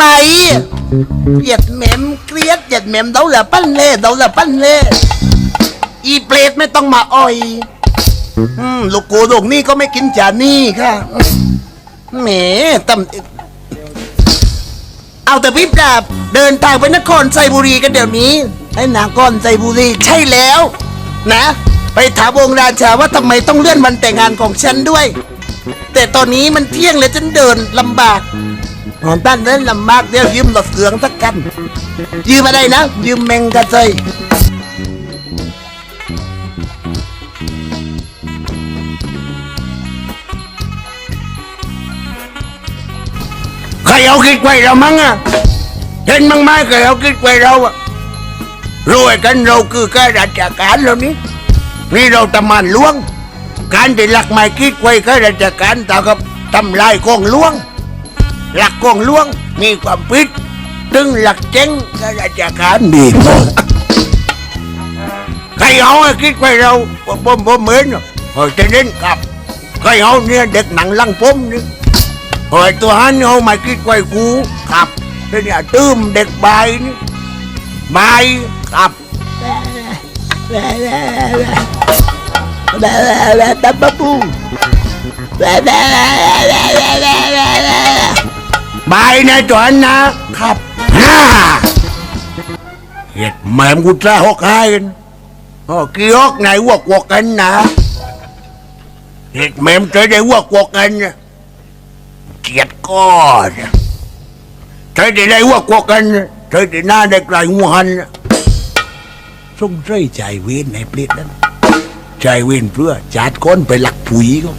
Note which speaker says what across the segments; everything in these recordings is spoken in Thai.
Speaker 1: ไหมเหยียดแหมมเกลียดเหยียดแหมมเดาละปั้นเล่เดาละปั้นเล่อีเปรตไม่ต้องมาอ่อยอืมลูกกูลูกนี่ก็ไม่กินจานี่ค่ะแหมตำเอาแต่พี่ปราบเดินทางไปนครไซบุรีกันเดี๋ยวนี้ไอ้นครไซบุรีใช่แล้ว นะ ไปถามองค์ราชาว่าทำไมต้องเลื่อนวันแต่งงานของฉันด้วย แต่ตอนนี้มันเที่ยงแล้วฉันเดินลำบาก ของต้านเดินลำบากเดี๋ยวยืมรถเกืองสักกัน ยืมอะไรนะ ยืมแมงกะเซยใครเอาคิดไว้เรามั้งอะเห็นมั้งไหมใครเอาคิดไว้เราอะรวยกันเราคือข้าราชการแล้วนี้นี่เราทำมานหลวง การที่หลักไม่คิดไว้ข้าราชการเท่ากับทำลายกองหลวง หลักกองหลวงมีความผิดถึงหลักเจ๊งข้าราชการดีใครเอาคิดไว้เราผมผมผมเหมือนเฮ้ยจะเล่นกับใครเอาเนี่ยเด็กหนังลังผมนี่เฮ้ยตัวฮันเอาม่คิดไว้กูครับเนี่ยตื้มเด็กใบนี่ใบครับตับปะปูบายนะจวนนะครับฮ่าเห็ดแม่มกูจะหกให้กันโอ้กี่ฮอกไหนวกวกกันนะเห็ดแม่มจะได้วกวกกันนะเกียดก้อนเธอได้ได้วกวกกันนะเธอได้หน้าได้ไกลหัวหันนะสงสัยใจเวียนในเปลี่ยนนั้นใจเว้นเพื่อจัดก้นไปหลักปุ๋ยก็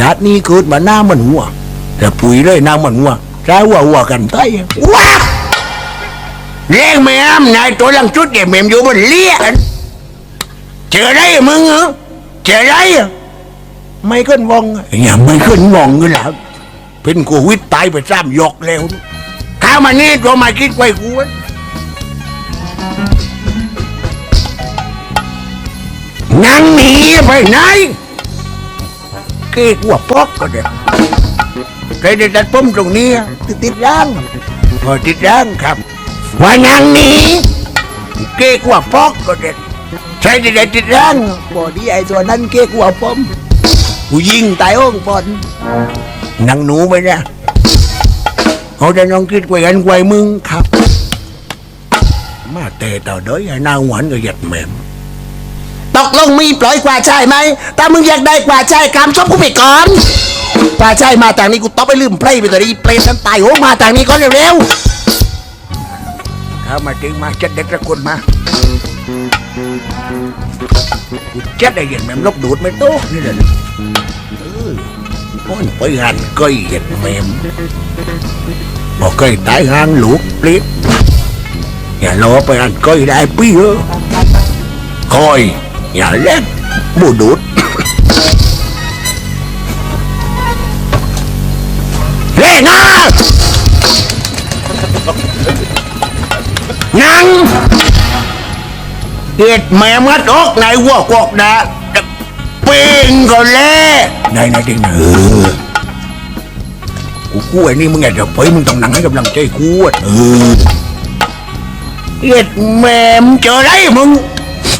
Speaker 1: จัดนี้เกิดมาหน้ามันหัวแต่ปุ๋ยเลยหน้ามันหัว ใช้หัวหัวกันไตว้าเลี้ยงแม่มนายตัวหลังชุดเดี๋ยแม่มอยู่บนเลี้ยนเจอไรมึงเหรอเจอไรอไม่ขึ้นวองอย่าไม่ขึ้นวองกันหรอเป็นโควิดตายไปซ้ำยกแล้วข้ามานี่ตัวมาคิดไว้กูไว้นั่งหนีไปไหนเกกว่าปอกก็ได้ ใครได้ตัดผมตรงนี้ติดติดร่างพอติดร่างครับว่านั่งนี้เกกว่าปอกก็ได้ใครได้ได้ติดร่างบอดีไอ้ตัวนั้นเกกว่าผมกูยิงตายอ้องปอนนังหนูไปนะเขาจะน้องคิดไว้กันไว้มึงครับ มาแต่ต่อเด้ยไอ้นางหวานก็หยัดแหม่ม ตกลงมีปล่อยกว่าใช่ไหมถ้ามึงอยากได้กว่าใช่คำชอบกูไปก่อนกว่าใช่มาทางนี้กูต้องไปลืมเพลย์ไปตัวนี้เพลย์นั้นตายโหมาทางนี้ก่อนเร็วๆเข้ามาจึงมาเจัดเด็กละคนมากูจัดได้เห็นแม่มลบดูดไม่โตนี่แหละออโอ้ยไปหันก้อยเห็นแม่มบอกก้อยตายหันหลูกปลิดอย่ารอไปหันก้อยได้ปีเออคอย อย่าเล่นบูดูดเล่นะนังเด็ดแม่มัดอกไหนวัวกวกดาปิงก็เล่ไหนไหนจริงเออกูกูไอ้นี่มึงไงเดี๋ยวไปมึงต้องนั่งให้กำลังใจกูอะเออเด็ดแม่มเจอไรมึง